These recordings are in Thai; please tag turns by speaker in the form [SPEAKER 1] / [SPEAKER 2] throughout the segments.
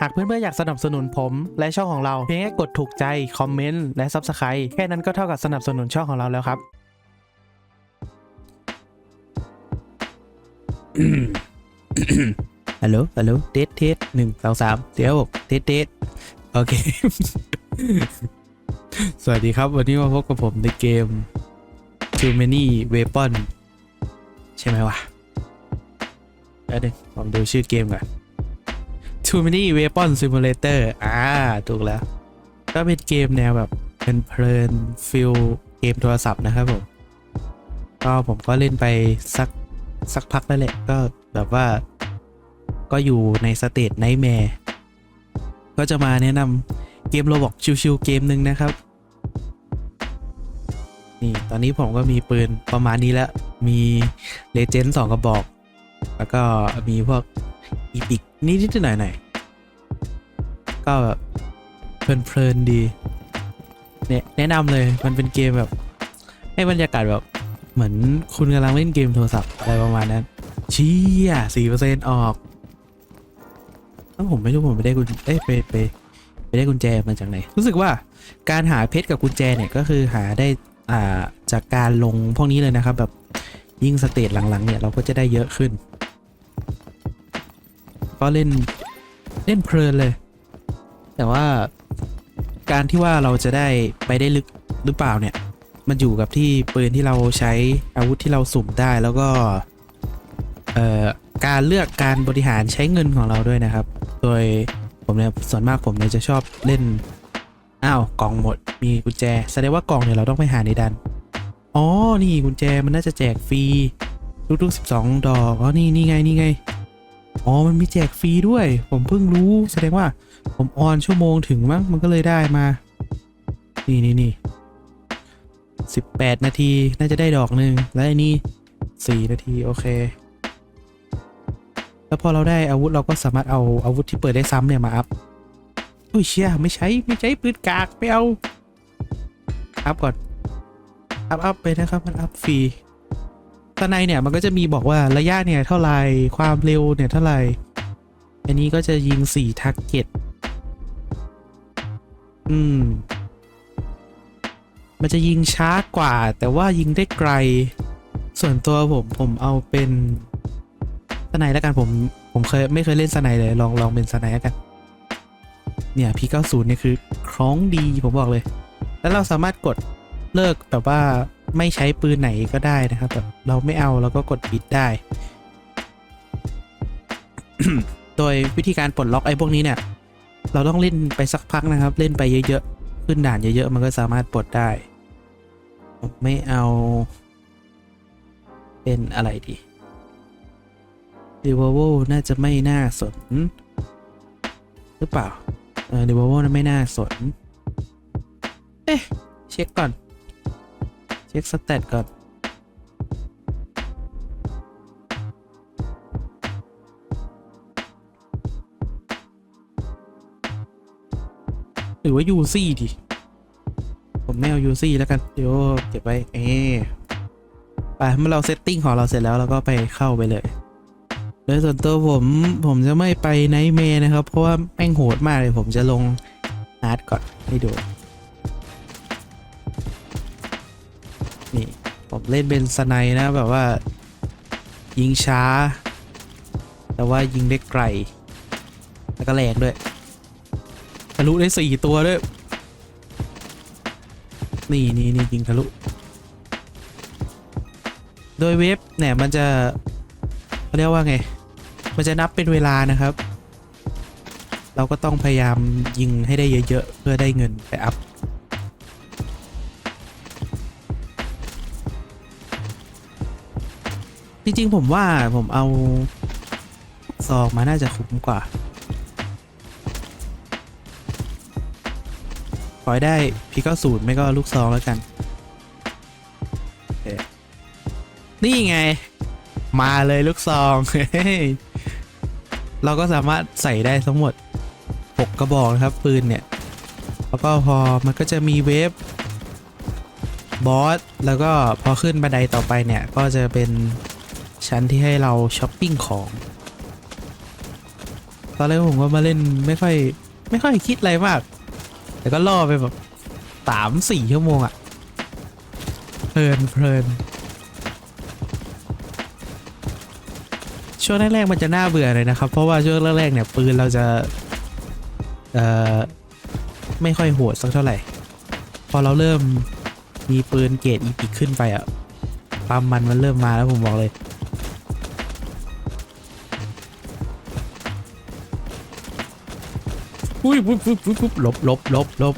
[SPEAKER 1] หากเพื่อนๆอยากสนับสนุนผมและช่องของเราเพียงแค่กดถูกใจ คอมเมนต์และ Subscribe แค่นั้นก็เท่ากับสนับสนุนช่องของเราแล้วครับ ฮัลโหล ฮัลโหล เทสเทสหนึ่งสองสามเดี๋ยวเทสเทสโอเค สวัสดีครับ วันนี้มาพบกับผมในเกม Too Many Weapon ใช่ไหมวะเดี๋ยวผมดูชื่อเกมก่อน Too Many Weapon Simulator อ่า ถูกแล้ว ก็เป็นเกมแนวแบบเป็นเพลินฟิลเกมโทรศัพท์นะครับผม ก็ผมก็เล่นไปสัก สักพักแล้วแหละ ก็แบบว่า ก็อยู่ในสเตจไนท์แมร์ก็จะมาแนะนำเกมโรบอกชิวๆเกมหนึ่งนะครับ นี่ ตอนนี้ผมก็มีปืนประมาณนี้แล้ว มีเลเจนด์สองกระบอก แล้วก็มีพวกอีพิก นิดๆหน่อยๆก็แบบเพลินๆดีเนี่ยแนะนำเลยมันเป็นเกมแบบ ให้บรรยากาศแบบ เหมือนคุณกำลังเล่นเกมโทรศัพท์อะไรประมาณนั้นเชี่ยสี่เปอร์เซ็นต์ออกแล้วผมไม่รู้ผมไปได้กุญเอ้ไปไปไปได้กุญแจมาจากไหน รู้สึกว่าการหาเพชรกับกุญแจเนี่ยก็คือหาได้อ่าจากการลงพวกนี้เลยนะครับ แบบยิ่งสเตจหลังๆเนี่ยเราก็จะได้เยอะขึ้น ก็เล่นเล่นเพลินเลย แต่ว่าการที่ว่าเราจะได้ไปได้ลึกหรือเปล่าเนี่ย มันอยู่กับที่ปืนที่เราใช้อาวุธที่เราสุ่มได้แล้วก็เอ่อการเลือกการบริหารใช้เงินของเราด้วยนะครับ โดยผมเนี่ยส่วนมากผมเนี่ยจะชอบเล่น อ้าวกล่องหมด มีกุญแจ แสดงว่ากล่องเนี่ยเราต้องไปหาในดัน อ๋อ นี่กุญแจมันน่าจะแจกฟรีทุกๆ12 ดอก อ๋อ นี่นี่ไง นี่ไง อ๋อ มันมีแจกฟรีด้วย ผมเพิ่งรู้แสดงว่า ผมออนชั่วโมงถึงมั้งมันก็เลยได้มา นี่นี่นี่สิบแปดนาทีน่าจะได้ดอกหนึ่งและอันนี้สี่นาทีโอเค แล้วพอเราได้อาวุธเราก็สามารถเอาอาวุธที่เปิดได้ซ้ำเนี่ยมาอัพอุ้ยเชี่ยไม่ใช้ไม่ใช้ปืนกากไม่เอาอัพก่อนอัพอัพไปนะครับมันอัพฟรี ตอนในเนี่ยมันก็จะมีบอกว่าระยะเนี่ยเท่าไหร่ความเร็วเนี่ยเท่าไหร่อันนี้ก็จะยิงสี่ทาร์เก็ตอืม มันจะยิงช้ากว่า แต่ว่ายิงได้ไกล ส่วนตัวผมผมเอาเป็นสไนแล้วกันผม ผมเคยไม่เคยเล่นสไนเลย ลองลองเป็นสไนแล้วกัน เนี่ยพี90เนี่ยคือคล้องดีผมบอกเลย แล้วเราสามารถกดเลิกแบบว่า ไม่ใช้ปืนไหนก็ได้นะครับแบบเราไม่เอาเราก็กดปิดได้ โดยวิธีการปลดล็อกไอ้พวกนี้เนี่ย เราต้องเล่นไปสักพักนะครับ เล่นไปเยอะๆ ขึ้นด่านเยอะๆ มันก็สามารถปลดได้ ไม่เอาเป็นอะไรดี d e v o v o น่าจะไม่น่าสน หรือเปล่า เออ d e v o v o น่าไม่น่าสน เอ๊ะ เช็คก่อน เช็คสเตตก่อนหรือว่า UC ดิ ผมไม่เอา UC แล้วกัน เดี๋ยวเก็บไว้ เอไปเมื่อเราเซตติ้งของเราเสร็จแล้วเราก็ไปเข้าไปเลย โดยส่วนตัวผมผมจะไม่ไปไนท์เมย์นะครับ เพราะว่าแม่งโหดมากเลยผมจะลงฮาร์ดก่อนให้ดู ผมเล่นเป็นสไนนะแบบว่า ยิงช้า แต่ว่ายิงได้ไกล แล้วก็แรงด้วยทะลุได้สี่ตัวด้วย นี่นี่นี่ยิงทะลุ โดยเว็บเนี่ยมันจะเขาเรียกว่าไง มันจะนับเป็นเวลานะครับ เราก็ต้องพยายามยิงให้ได้เยอะ ๆ เพื่อได้เงินไปอัพ ริง ๆ ผมว่าผมเอาซองมาน่าจะคุ้มกว่าขอให้ได้พีก็ศูนย์ไม่ก็ลูกซองแล้วกันเนี่ไง มาเลยลูกซองเฮ้ยเราก็สามารถใส่ได้ทั้งหมด 6 กระบอกนะครับ ปืนเนี่ย แล้วก็พอมันก็จะมีเวฟบอสแล้วก็พอขึ้นบันไดต่อไปเนี่ย ก็จะเป็น ชั้นที่ให้เราช้อปปิ้งของตอนแรกผมก็มาเล่นไม่ค่อย ไม่ค่อยคิดอะไรมาก แต่ก็ล่อไปแบบสามสี่ชั่วโมงอะเพลินเพลินช่วงแรกๆมันจะน่าเบื่อเลยนะครับ เพราะว่าช่วงแรกๆเนี่ยปืนเราจะ เอ่อ ไม่ค่อยโหดสักเท่าไหร่ พอเราเริ่มมีปืนเกรดอีพิกขึ้นไปอะความมันมันเริ่มมาแล้วผมบอกเลย ยปุ๊บปุ๊บปุ๊บปุ๊บหลบหลบหลบหลบ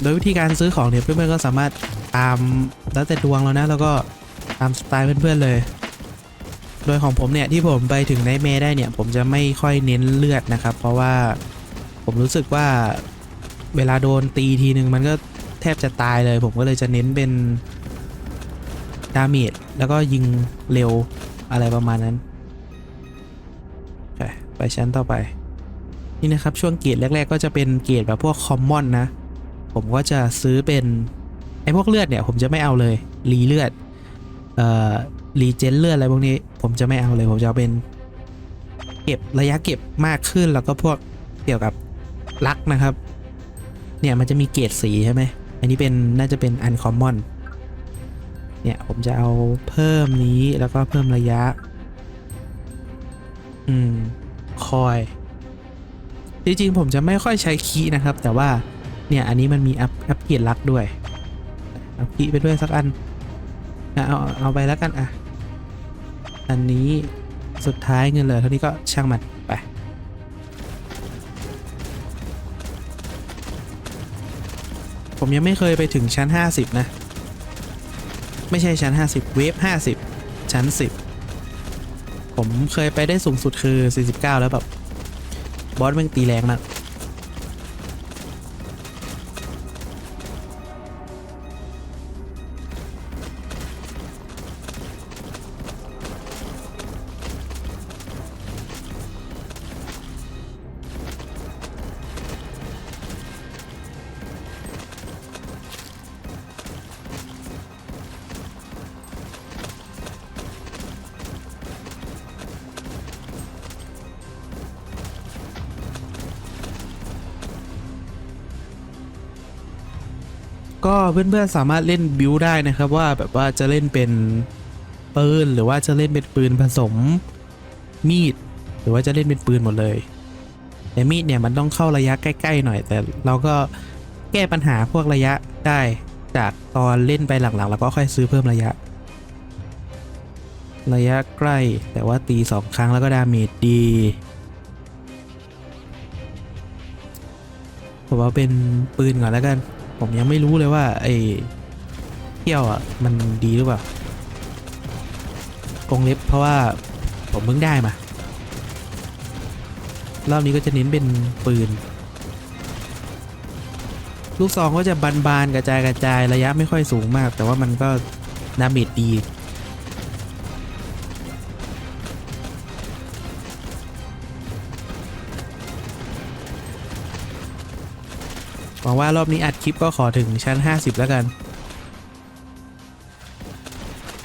[SPEAKER 1] โดยวิธีการซื้อของเนี่ยเพื่อนๆก็สามารถตามแล้วแต่ดวงแล้วนะ แล้วก็ตามสไตล์เพื่อนๆเลย โดยของผมเนี่ยที่ผมไปถึงในเมได้เนี่ย ผมจะไม่ค่อยเน้นเลือดนะครับ เพราะว่าผมรู้สึกว่าเวลาโดนตีทีหนึ่งมันก็แทบจะตายเลย ผมก็เลยจะเน้นเป็นดาเมจแล้วก็ยิงเร็วอะไรประมาณนั้น ไปชั้นต่อไป นี่นะครับช่วงเกรดแรก ๆ ก็จะเป็นเกรดแบบพวกคอมมอนนะ ผมก็จะซื้อเป็นไอ้พวกเลือดเนี่ยผมจะไม่เอาเลยรีเลือดเอ่อรีเจนเลือดอะไรพวกนี้ ผมจะไม่เอาเลยผมจะเอาเป็นเก็บระยะเก็บมากขึ้นแล้วก็พวกเกี่ยวกับลักนะครับ เนี่ยมันจะมีเกรดสีใช่ไหมอันนี้เป็นน่าจะเป็นอันคอมมอนเนี่ยผมจะเอาเพิ่มนี้แล้วก็เพิ่มระยะ อืม คอย จริงๆ ผมจะไม่ค่อยใช้คีย์นะครับ แต่ว่าเนี่ยอันนี้มันมีอัพอัพเกียร์ลักด้วยเอาคีย์ไปด้วยสักอันอะเอาเอาไปแล้วกันอะ อันนี้สุดท้ายเงินเหลือเท่านี้ก็ช่างมันไปผมยังไม่เคยไปถึงชั้น 50 นะ ไม่ใช่ชั้น 50 เวฟ50 ชั้น 10 ผมเคยไปได้สูงสุดคือ 49 แล้วแบบ บอสแม่งตีแรงมาก ก็เพื่อนๆสามารถเล่นบิวได้นะครับว่าแบบว่าจะเล่นเป็นปืนหรือว่าจะเล่นเป็นปืนผสมมีด หรือว่าจะเล่นเป็นปืนหมดเลย แต่มีดเนี่ยมันต้องเข้าระยะใกล้ๆหน่อย แต่เราก็แก้ปัญหาพวกระยะได้จากตอนเล่นไปหลังๆ แล้วก็ค่อยซื้อเพิ่มระยะ ระยะใกล้แต่ว่าตีสองครั้งแล้วก็ดาเมจดีผมเอาเป็นปืนก่อนแล้วกัน ผมยังไม่รู้เลยว่าไอ้เที่ยวอะมันดีหรือเปล่ากงเล็บเพราะว่าผมเพิ่งได้มารอบนี้ก็จะเน้นเป็นปืน ลูกซองก็จะบานๆกระจายกระจายระยะไม่ค่อยสูงมาก แต่ว่ามันก็ดาเมจดี หวังว่ารอบนี้อัดคลิปก็ขอถึงชั้น 50 แล้วกัน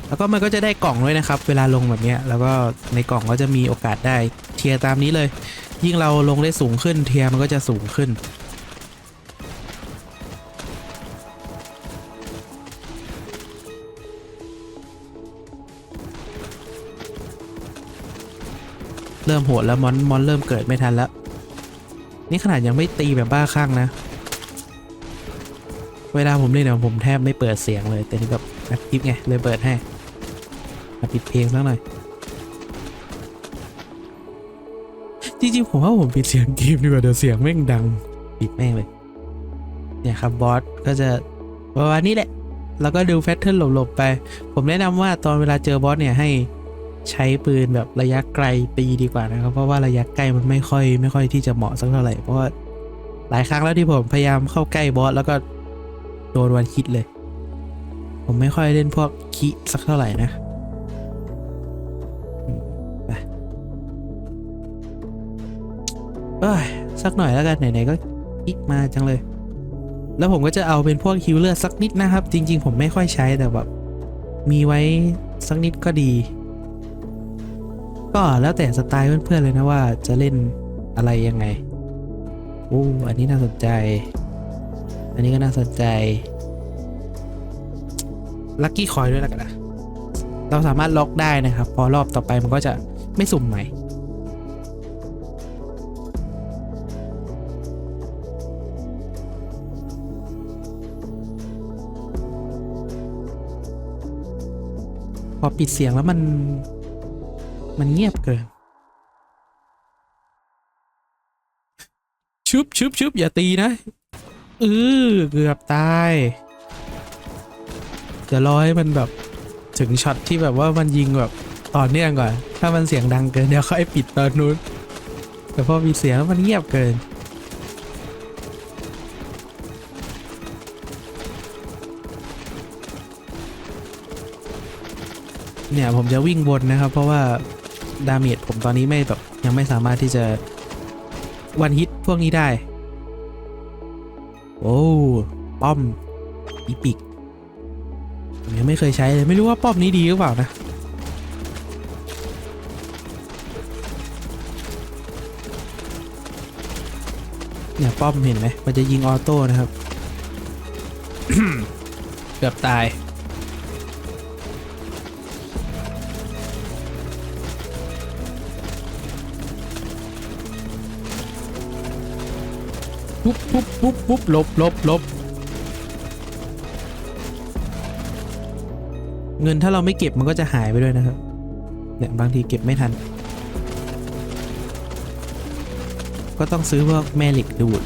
[SPEAKER 1] แล้วก็มันก็จะได้กล่องด้วยนะครับ เวลาลงแบบนี้แล้วก็ในกล่องก็จะมีโอกาสได้เทียร์ตามนี้เลย ยิ่งเราลงได้สูงขึ้นเทียร์มันก็จะสูงขึ้นเริ่มโหดแล้วมอนมอนเริ่มเกิดไม่ทันแล้ว นี่ขนาดยังไม่ตีแบบบ้าคลั่งนะ เวลาผมเล่นเนี่ยผมแทบไม่เปิดเสียงเลย แต่นี่แบบอัดคลิปไงเลยเปิดให้มาปิดเพลงสักหน่อย จริงๆผมว่าผมปิดเสียงเกมดีกว่าเดี๋ยวเสียงแม่งดังปิดแม่งเลย เนี่ยครับบอสก็จะประมาณนี้แหละ แล้วก็ดูแพทเทิร์นหลบๆไป ผมแนะนำว่าตอนเวลาเจอบอสเนี่ยให้ใช้ปืนแบบระยะไกลตีดีกว่านะครับ เพราะว่าระยะใกล้มันไม่ค่อยไม่ค่อยที่จะเหมาะสักเท่าไหร่เพราะว่าหลายครั้งแล้วที่ผมพยายามเข้าใกล้บอสแล้วก็ ดนวันคิดเลย ผมไม่ค่อยเล่นพวกคิสักเท่าไหร่นะไปเอ้ยสักหน่อยแล้วกันไหนๆก็คิกมาจังเลย แล้วผมก็จะเอาเป็นพวกฮิลเลอร์สักนิดนะครับ จริง ๆ ผมไม่ค่อยใช้แต่แบบมีไว้สักนิดก็ดีก็ก็แล้วแต่สไตล์เพื่อนๆเลยนะว่าจะเล่นอะไรยังไงโอ้อันนี้น่าสนใจ อันนี้ก็น่าสนใจ ลัคกี้คอยด้วยแล้วกันนะ เราสามารถล็อกได้นะครับ พอรอบต่อไปมันก็จะไม่สุ่มใหม่ พอปิดเสียงแล้วมัน มันเงียบเกิน ชุบชุบชุบอย่าตีนะเออเกือบตายจะรอให้มันแบบถึงช็อตที่แบบว่ามันยิงแบบต่อเนื่องก่อน ถ้ามันเสียงดังเกินเดี๋ยวค่อยปิดตอนนู้น แต่พอมีเสียงแล้วมันเงียบเกิน เนี่ยผมจะวิ่งวนนะครับ เพราะว่าดาเมจผมตอนนี้ไม่แบบยังไม่สามารถที่จะวันฮิตพวกนี้ได้ อ้ป้อมอีปิกผมยังไม่เคยใช้เลย ไม่รู้ว่าป้อมนี้ดีหรือเปล่านะเนี่ยป้อมเห็นไหมมันจะยิงออโต้นะครับ เกือบตาย ปุ๊บปุ๊บปุ๊บปุ๊บลบลบลบเงินถ้าเราไม่เก็บมันก็จะหายไปด้วยนะครับเนี่ยบางทีเก็บไม่ทัน ก็ต้องซื้อพวกแม่เหล็กดูด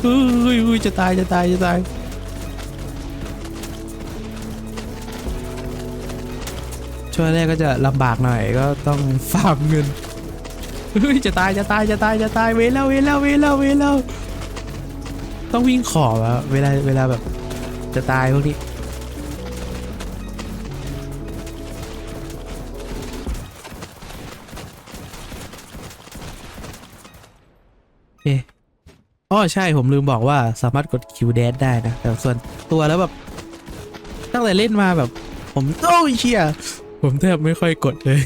[SPEAKER 1] เฮ้ยเฮ้ยเฮ้ยจะตายจะตายจะตายช่วงแรกก็จะลำบากหน่อยก็ต้องฟาร์มเงิน เฮ้ยจะตายจะตายจะตายจะตายเวลาเวลาเวลาเวลาต้องวิ่งขอบอะเวลาเวลาแบบจะตายพวกนี้โอเอ๋อใช่ผมลืมบอกว่าสามารถกดคิวแดนได้นะ แต่ส่วนตัวแล้วแบบ ตั้งแต่เล่นมาแบบ ผมโอ้ยเชียผมแทบไม่ค่อยกดเลย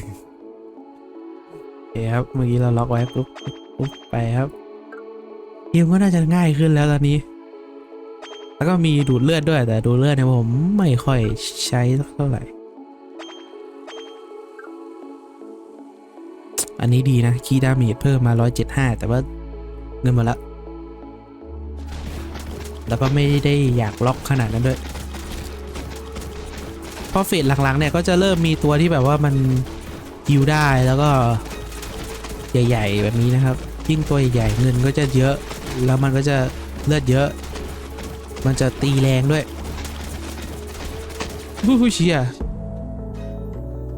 [SPEAKER 1] เคครับเมื่อกี้เราล็อกไว้ปุ๊บปุ๊บไปครับเกมก็น่าจะง่ายขึ้นแล้วตอนนี้ แล้วก็มีดูดเลือดด้วยแต่ดูดเลือดเนี่ยผมไม่ค่อยใช้เท่าไหร่ อันนี้ดีนะคีย์ดามจเพิ่มมา 175 แต่ว่าเงินหมาละแล้วก็ไม่ได้อยากล็อกขนาดนั้นด้วยพอเฟสหลังๆเนี่ยก็จะเริ่มมีตัวที่แบบว่ามันฮิวได้แล้วก็ ใหญ่ๆ แบบนี้นะครับ ยิ่งตัวใหญ่ๆเงินก็จะเยอะ แล้วมันก็จะเลือดเยอะ มันจะตีแรงด้วยบูฮูเชีย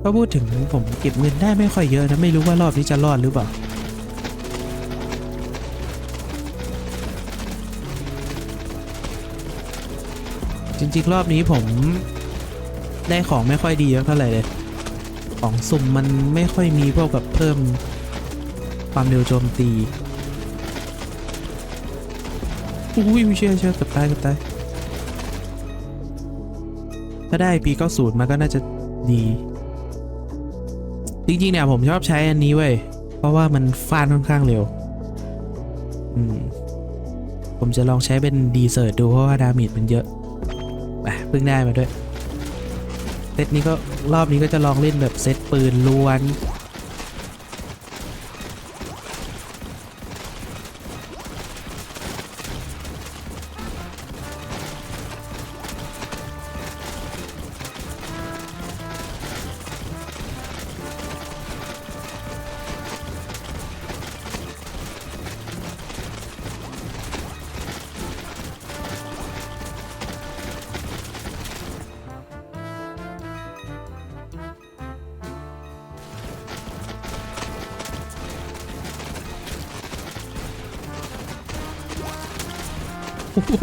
[SPEAKER 1] ก็พูดถึงผมเก็บเงินได้ไม่ค่อยเยอะนะไม่รู้ว่ารอบนี้จะรอดหรือเปล่าจริงๆ รอบนี้ผมได้ของไม่ค่อยดีเท่าไหร่เลย ของสุ่มมันไม่ค่อยมีพวกแบบเพิ่ม ความเร็วโจมตีอุ้ยเชื่อเชื่อเกับตายเกับตายถ้าได้ปี90มาก็น่าจะดี จริงๆ เนี่ย ผมชอบใช้อันนี้เว้ย เพราะว่ามันฟาดค่อนข้างเร็ว อืม ผมจะลองใช้เป็นดีเซอร์ดูเพราะว่าดาเมจมันเยอะอะเพิ่งได้มาด้วย เซตนี้ก็รอบนี้ก็จะลองเล่นแบบเซตปืนล้วน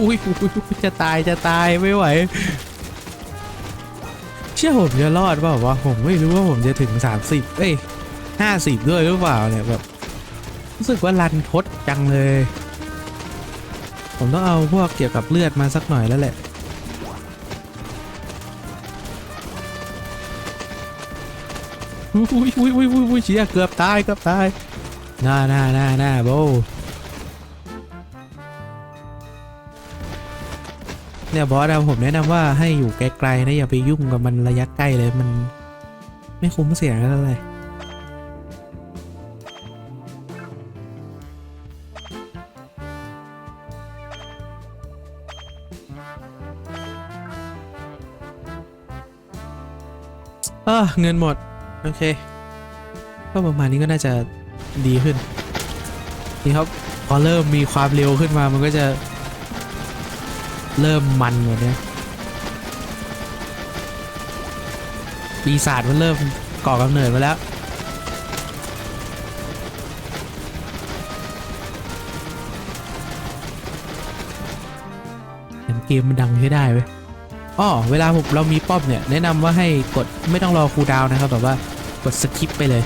[SPEAKER 1] อุ้ยจะตายจะตายไม่ไหว เชื่อผมจะรอดเปล่าวะผมไม่รู้ว่าผมจะถึง 30 เอ้ย50ด้วยหรือเปล่าเนี่ยแบบรู้สึกว่ารันทดจังเลย ผมต้องเอาพวกเกี่ยวกับเลือดมาสักหน่อยแล้วแหละอุ้ยอุ้ยอุ้ยอุ้ยอุ้ยเชียเกือบตายเกือบตายหน้าหน้าหน้าหน้าโบ เนี่ยบอสอะผมแนะนำว่าให้อยู่ไกลๆนะอย่าไปยุ่งกับมันระยะใกล้เลยมัน ไม่คุ้มเสียงอะไรเออเงินหมด โอเค ก็ประมาณนี้ก็น่าจะดีขึ้นนี่ครับพอเริ่มมีความเร็วขึ้นมามันก็จะ เริ่มมันกว่านี้ปีศาจมันเริ่มก่อกำเนิดมาแล้วเห็นเกมมันดังใช้ได้เว้ยอ๋อเวลาผมเรามีป้อมเนี่ย แนะนำว่าให้กดไม่ต้องรอคูดาวน์นะครับ แบบว่ากดสคิปไปเลย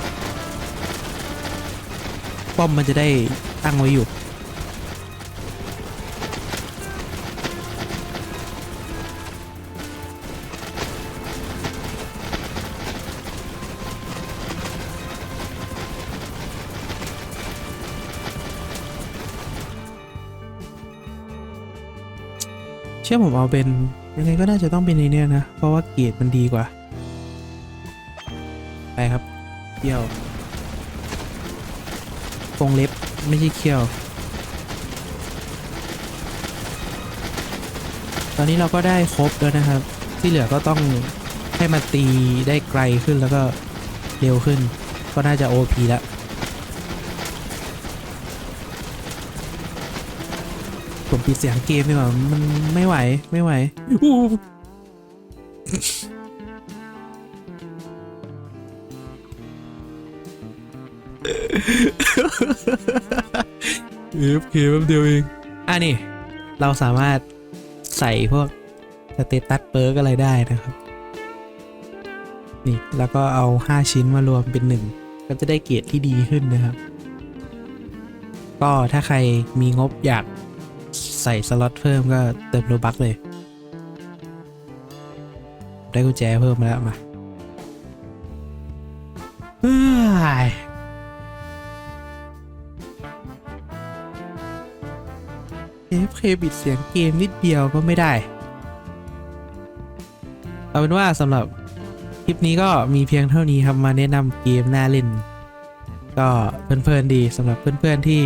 [SPEAKER 1] ป้อมมันจะได้ตั้งไว้อยู่ เชื่อผมเอาเป็นยังไงก็น่าจะต้องเป็นในเนี้ยนะ เพราะว่าเกรดมันดีกว่า ไปครับเขี้ยวฟงเล็บไม่ใช่เขี้ยว ตอนนี้เราก็ได้ครบแล้วนะครับ ที่เหลือก็ต้องให้มันตีได้ไกลขึ้นแล้วก็เร็วขึ้น ก็น่าจะ OP แล้ว ผมปิดเสียงเกมดีกว่ามันไม่ไหวไม่ไหวอู้เอฟเคแป๊บเดียวเองอะนี่ เราสามารถใส่พวกสเตตัสเปิร์กอะไรได้นะครับ นี่แล้วก็เอา 5 ชิ้นมารวมเป็น 1 ก็จะได้เกรดที่ดีขึ้นนะครับ ก็ถ้าใครมีงบอยาก ใส่สล็อตเพิ่มก็เติมโลบักเลย ได้กุญแจเพิ่มมาแล้วมาเฮ้ยเอฟเคบิดเสียงเกมนิดเดียวก็ไม่ได้ เอาเป็นว่าสำหรับคลิปนี้ก็มีเพียงเท่านี้ครับมาแนะนำเกมน่าเล่น ก็เพลินๆดีสำหรับเพื่อนๆที่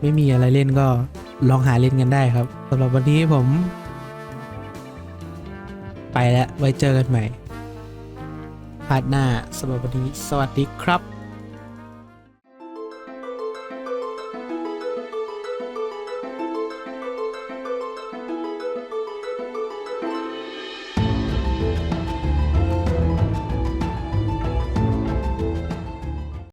[SPEAKER 1] ไม่มีอะไรเล่นก็ ลองหาเล่นกันได้ครับสำหรับวันนี้ผม ไปแล้วไว้เจอกันใหม่พาร์ทหน้าสำหรับวันนี้สวัสดีครับ